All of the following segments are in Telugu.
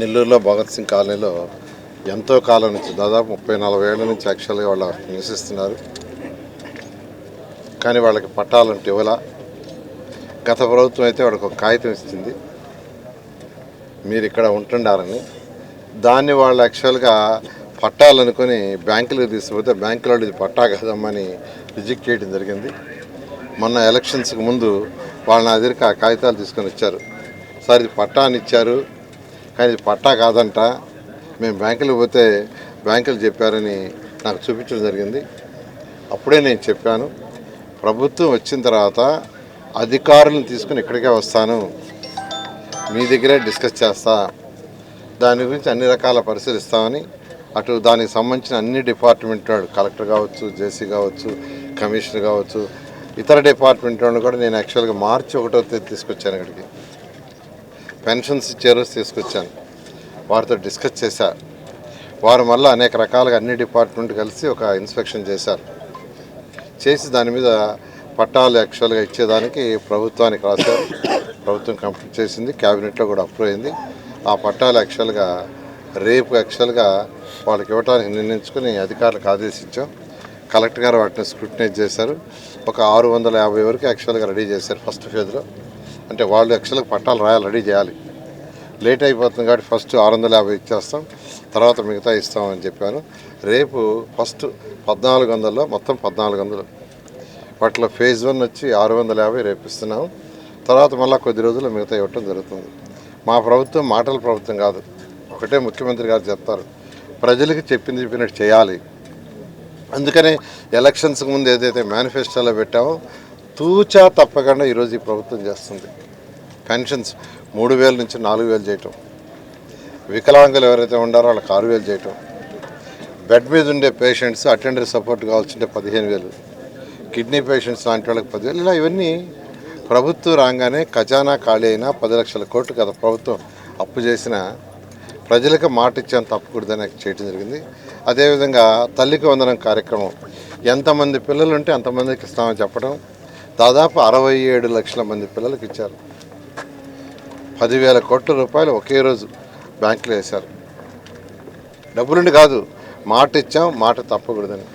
నెల్లూరులో భగత్ సింగ్ కాలనీలో ఎంతో కాలం నుంచి దాదాపు ముప్పై నలభై ఏళ్ళ నుంచి యాక్చువల్గా వాళ్ళు నివసిస్తున్నారు. కానీ వాళ్ళకి పట్టాలంటే ఇవ్వాల. గత ప్రభుత్వం అయితే వాళ్ళకి ఒక కాగితం ఇచ్చింది. మీరు ఇక్కడ ఉంటుండారని దాన్ని వాళ్ళు యాక్చువల్గా పట్టాలనుకొని బ్యాంకులకు తీసుకుపోతే బ్యాంకులో ఇది పట్టా కదమ్మని రిజెక్ట్ చేయడం జరిగింది. మొన్న ఎలక్షన్స్కి ముందు వాళ్ళని నా దగ్గరికి ఆ కాగితాలు తీసుకొని వచ్చారు. సార్ ఇది పట్టా అని ఇచ్చారు. కానీ ఇది పట్టా కాదంట. మేము బ్యాంకులకు పోతే బ్యాంకులు చెప్పారని నాకు చూపించడం జరిగింది. అప్పుడే నేను చెప్పాను. ప్రభుత్వం వచ్చిన తర్వాత అధికారులను తీసుకుని ఇక్కడికే వస్తాను. మీ దగ్గరే డిస్కస్ చేస్తా. దాని గురించి అన్ని రకాల పరిశీలిస్తామని అటు దానికి సంబంధించిన అన్ని డిపార్ట్మెంట్ వాళ్ళు కలెక్టర్ కావచ్చు జేసీ కావచ్చు కమిషనర్ కావచ్చు ఇతర డిపార్ట్మెంట్ వాళ్ళు కూడా నేను యాక్చువల్గా మార్చి ఒకటో తేదీ తీసుకొచ్చాను ఇక్కడికి. పెన్షన్స్ ఇచ్చారో తీసుకొచ్చాను. వారితో డిస్కస్ చేశా. వారు మళ్ళీ అనేక రకాలుగా అన్ని డిపార్ట్మెంట్ కలిసి ఒక ఇన్స్పెక్షన్ చేశారు. చేసి దాని మీద పట్టాలు యాక్చువల్గా ఇచ్చేదానికి ప్రభుత్వానికి రాశారు. ప్రభుత్వం కంప్లీట్ చేసింది క్యాబినెట్లో కూడా అప్రూవ్ అయింది. ఆ పట్టాలు యాక్చువల్గా రేపు యాక్చువల్గా వాళ్ళకి ఇవ్వడానికి నిర్ణయించుకుని అధికారులకు ఆదేశించాం. కలెక్టర్ గారు వాటిని స్క్రూటినైజ్ చేశారు. ఒక ఆరు వందల యాభై వరకు యాక్చువల్గా రెడీ చేశారు ఫస్ట్ ఫేజ్లో. అంటే వాళ్ళు లక్షలకు పట్టాలు రాయాలి రెడీ చేయాలి. లేట్ అయిపోతుంది కాబట్టి ఫస్ట్ ఆరు వందల యాభై ఇచ్చేస్తాం. తర్వాత మిగతా ఇస్తామని చెప్పాను. రేపు ఫస్ట్ పద్నాలుగు వందల్లో మొత్తం పద్నాలుగు వందలు వాటిలో ఫేజ్ వన్ వచ్చి ఆరు వందల యాభై రేపు ఇస్తున్నాం తర్వాత మళ్ళీ కొద్ది రోజుల్లో మిగతా ఇవ్వటం జరుగుతుంది. మా ప్రభుత్వం మాటల ప్రభుత్వం కాదు. ఒకటే ముఖ్యమంత్రి గారు చెప్తారు. ప్రజలకు చెప్పింది చెప్పినట్టు చేయాలి. అందుకనే ఎలక్షన్స్కి ముందు ఏదైతే మేనిఫెస్టోలో పెట్టామో తూచా తప్పకుండా ఈరోజు ఈ ప్రభుత్వం చేస్తుంది. పెన్షన్స్ మూడు వేల నుంచి నాలుగు వేలు చేయటం. వికలాంగులు ఎవరైతే ఉండారో వాళ్ళకి ఆరు వేలు చేయటం. బెడ్ మీద ఉండే పేషెంట్స్ అటెండర్ సపోర్ట్ కావాల్సింటే పదిహేను వేలు. కిడ్నీ పేషెంట్స్ లాంటి వాళ్ళకి పదివేలు ఇలా ఇవన్నీ ప్రభుత్వం రాగానే ఖజానా ఖాళీ అయినా పది లక్షల కోట్లు కదా ప్రభుత్వం అప్పు చేసిన ప్రజలకు మాట ఇచ్చాను తప్పకూడదని చేయడం జరిగింది. అదేవిధంగా తల్లికి వందనం కార్యక్రమం. ఎంతమంది పిల్లలు ఉంటే అంతమందికి ఇస్తామని చెప్పడం దాదాపు అరవై ఏడు లక్షల మంది పిల్లలకి ఇచ్చారు. పదివేల కోట్ల రూపాయలు ఒకే రోజు బ్యాంకులో వేశారు. డబ్బులుండి కాదు మాట ఇచ్చాం మాట తప్పకూడదని.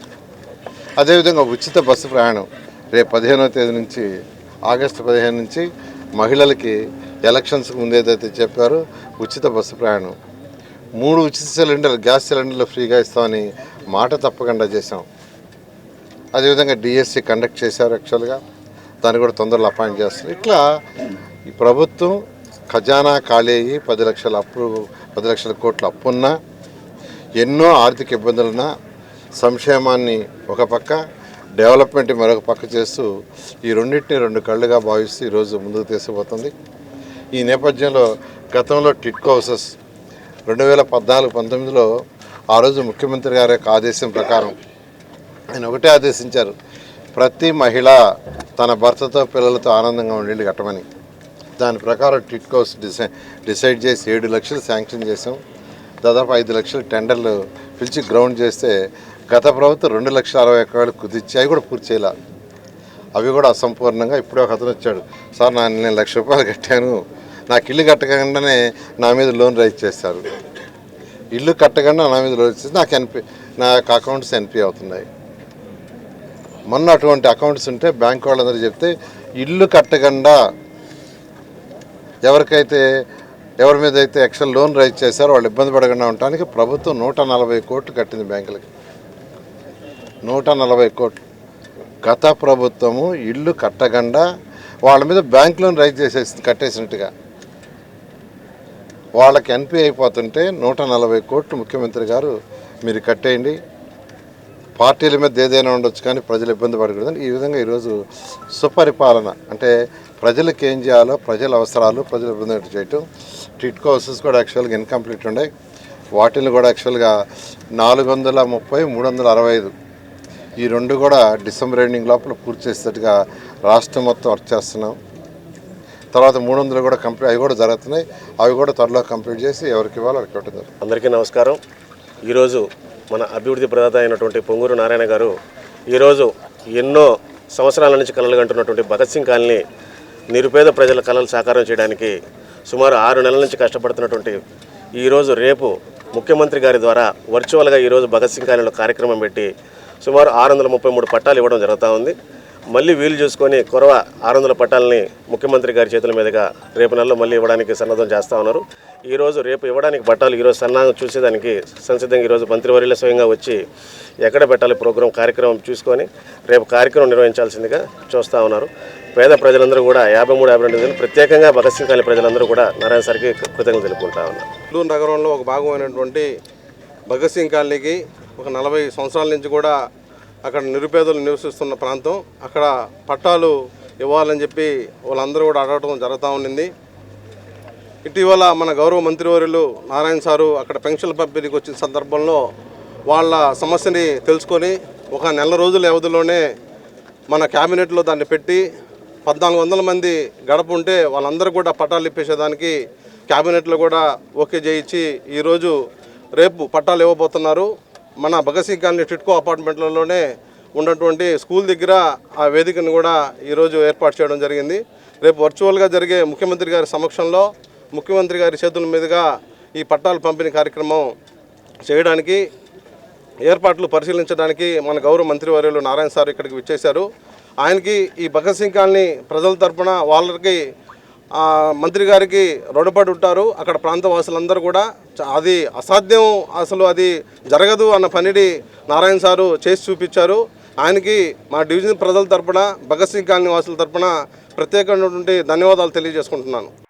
అదేవిధంగా ఉచిత బస్సు ప్రయాణం రేపు పదిహేనవ తేదీ నుంచి ఆగస్టు పదిహేను నుంచి మహిళలకి ఎలక్షన్స్కి ముందు ఏదైతే చెప్పారో ఉచిత బస్సు ప్రయాణం. మూడు ఉచిత సిలిండర్లు గ్యాస్ సిలిండర్లు ఫ్రీగా ఇస్తామని మాట తప్పకుండా చేశాం. అదేవిధంగా డిఎస్సి కండక్ట్ చేశారు యాక్చువల్గా. దాన్ని కూడా తొందరలో అపాయింట్ చేస్తారు ఇట్లా ఈ ప్రభుత్వం ఖజానా ఖాళీ అయ్యి పది లక్షల అప్పు పది లక్షల కోట్ల అప్పున్నా ఎన్నో ఆర్థిక ఇబ్బందులున్నా సంక్షేమాన్ని ఒక పక్క డెవలప్మెంట్ మరొక పక్క చేస్తూ ఈ రెండింటిని రెండు కళ్ళుగా భావిస్తూ ఈరోజు ముందుకు తీసుకుపోతుంది. ఈ నేపథ్యంలో గతంలో టిట్కో హౌసెస్ రెండు వేల పద్నాలుగు పంతొమ్మిదిలో ఆ రోజు ముఖ్యమంత్రి గారి యొక్క ఆదేశం ప్రకారం ఆయన ఒకటే ఆదేశించారు. ప్రతి మహిళ తన భర్తతో పిల్లలతో ఆనందంగా ఉండి కట్టమని దాని ప్రకారం టిట్కోస్ డిసై డిసైడ్ చేసి ఏడు లక్షలు శాంక్షన్ చేసాం దాదాపు ఐదు లక్షలు టెండర్లు పిలిచి గ్రౌండ్ చేస్తే గత ప్రభుత్వం రెండు లక్షల అరవై ఒక్క వేలు కుదిర్చి అవి కూడా పూర్తి చేయాల. అవి కూడా అసంపూర్ణంగా ఇప్పుడే ఒక అతను వచ్చాడు. సార్ నా నేను లక్ష రూపాయలు కట్టాను. నాకు ఇల్లు కట్టకుండానే నా మీద లోన్ రైజ్ చేస్తారు. ఇల్లు కట్టకుండా నా మీద లోన్ చేస్తే నాకు ఎన్పి నా యొక్క అకౌంట్స్ ఎన్పి అవుతున్నాయి. మొన్న అటువంటి అకౌంట్స్ ఉంటే బ్యాంక్ వాళ్ళందరూ చెప్తే ఇల్లు కట్టకుండా ఎవరికైతే ఎవరి మీద అయితే ఎక్స్ట్రా లోన్ రైజ్ చేశారో వాళ్ళు ఇబ్బంది పడకుండా ఉండటానికి ప్రభుత్వం నూట నలభై కోట్లు కట్టింది బ్యాంకులకి. నూట నలభై కోట్లు. గత ప్రభుత్వము ఇల్లు కట్టకుండా వాళ్ళ మీద బ్యాంక్ లోన్ రైజ్ చేసేసి కట్టేసినట్టుగా. వాళ్ళకి ఎన్పి అయిపోతుంటే నూట నలభై కోట్లు ముఖ్యమంత్రి గారు మీరు కట్టేయండి. పార్టీల మీద ఏదైనా ఉండొచ్చు కానీ ప్రజలు ఇబ్బంది పడకూడదని ఈ విధంగా ఈరోజు సుపరిపాలన అంటే ప్రజలకు ఏం చేయాలో ప్రజల అవసరాలు ప్రజలు ఇబ్బంది చేయటం. టిట్కో హౌసెస్ కూడా యాక్చువల్గా ఇన్కంప్లీట్ ఉన్నాయి. వాటిని కూడా యాక్చువల్గా నాలుగు వందల ముప్పై మూడు వందల అరవై ఐదు ఈ రెండు కూడా డిసెంబర్ ఎండింగ్ లోపల పూర్తి చేసేట్టుగా రాష్ట్రం మొత్తం వర్క్ చేస్తున్నాం. తర్వాత మూడు వందలు కూడా కంప్లీట్ అవి కూడా జరుగుతున్నాయి. అవి కూడా త్వరలో కంప్లీట్ చేసి ఎవరికి ఇవ్వాలో వాళ్ళకి అందరికీ నమస్కారం. ఈరోజు మన అభివృద్ధి ప్రదాత అయినటువంటి పొంగూరు నారాయణ గారు ఈరోజు ఎన్నో సంవత్సరాల నుంచి కలలు కంటున్నటువంటి భగత్ సింగ్ కాలనీ నిరుపేద ప్రజల కళలు సాకారం చేయడానికి సుమారు ఆరు నెలల నుంచి కష్టపడుతున్నటువంటి ఈరోజు రేపు ముఖ్యమంత్రి గారి ద్వారా వర్చువల్గా ఈరోజు భగత్ సింగ్ కాలనీలో కార్యక్రమం పెట్టి సుమారు ఆరు వందల ముప్పై మూడు పట్టాలు ఇవ్వడం జరుగుతూ ఉంది. మళ్ళీ వీలు చూసుకొని కొరవ ఆరు వందల పట్టాలని ముఖ్యమంత్రి గారి చేతుల మీదుగా రేపు నెలలో మళ్ళీ ఇవ్వడానికి సన్నద్ధం చేస్తూ ఉన్నారు. ఈరోజు రేపు ఇవ్వడానికి పట్టాలు ఈరోజు సన్నాహం చూసేదానికి సంసిద్ధంగా ఈరోజు మంత్రివర్యుల స్వయంగా వచ్చి ఎక్కడ పెట్టాలి ప్రోగ్రాం కార్యక్రమం చూసుకొని రేపు కార్యక్రమం నిర్వహించాల్సిందిగా చూస్తూ ఉన్నారు. పేద ప్రజలందరూ కూడా యాభై మూడు యాభై రెండు ప్రత్యేకంగా భగత్ సింగ్ కాలనీ ప్రజలందరూ కూడా నారాయణ సార్కి కృతజ్ఞతలు తెలుపుకుంటా ఉన్నారు. నెల్లూరు నగరంలో ఒక భాగమైనటువంటి భగత్ సింగ్ కాలనీకి ఒక నలభై సంవత్సరాల నుంచి కూడా అక్కడ నిరుపేదలు నివసిస్తున్న ప్రాంతం. అక్కడ పట్టాలు ఇవ్వాలని చెప్పి వాళ్ళందరూ కూడా అడగటం జరుగుతూ ఉండింది. ఇటీవల మన గౌరవ మంత్రివర్యులు నారాయణ సారు అక్కడ పెన్షన్ పంపిణీకి వచ్చిన సందర్భంలో వాళ్ళ సమస్యని తెలుసుకొని ఒక నెల రోజుల వ్యవధిలోనే మన క్యాబినెట్లో దాన్ని పెట్టి పద్నాలుగు వందల మంది గడప ఉంటే వాళ్ళందరూ కూడా పట్టాలు ఇప్పేసేదానికి క్యాబినెట్లో కూడా ఓకే చేయించి ఈరోజు రేపు పట్టాలు ఇవ్వబోతున్నారు. మన భగత్ సింగ్ కాలనీ టిట్కో అపార్ట్మెంట్లలోనే ఉన్నటువంటి స్కూల్ దగ్గర ఆ వేదికను కూడా ఈరోజు ఏర్పాటు చేయడం జరిగింది. రేపు వర్చువల్గా జరిగే ముఖ్యమంత్రి గారి సమక్షంలో ముఖ్యమంత్రి గారి చేతుల మీదుగా ఈ పట్టాలు పంపిణీ కార్యక్రమం చేయడానికి ఏర్పాట్లు పరిశీలించడానికి మన గౌరవ మంత్రివర్యులు నారాయణ సార్ ఇక్కడికి విచ్చేశారు. ఆయనకి ఈ భగత్ సింగ్ కాలనీ ప్రజల తరఫున వాళ్ళకి మంత్రి గారికి రుణపడి ఉంటారు. అక్కడ ప్రాంత వాసులందరూ కూడా చ- అది అసాధ్యం అసలు అది జరగదు అన్న పనిని నారాయణ సారు చేసి చూపించారు. ఆయనకి మా డివిజన్ ప్రజల తరపున భగత్ సింగ్ కాలనీ వాసుల తరపున ప్రత్యేకమైనటువంటి ధన్యవాదాలు తెలియజేసుకుంటున్నాను.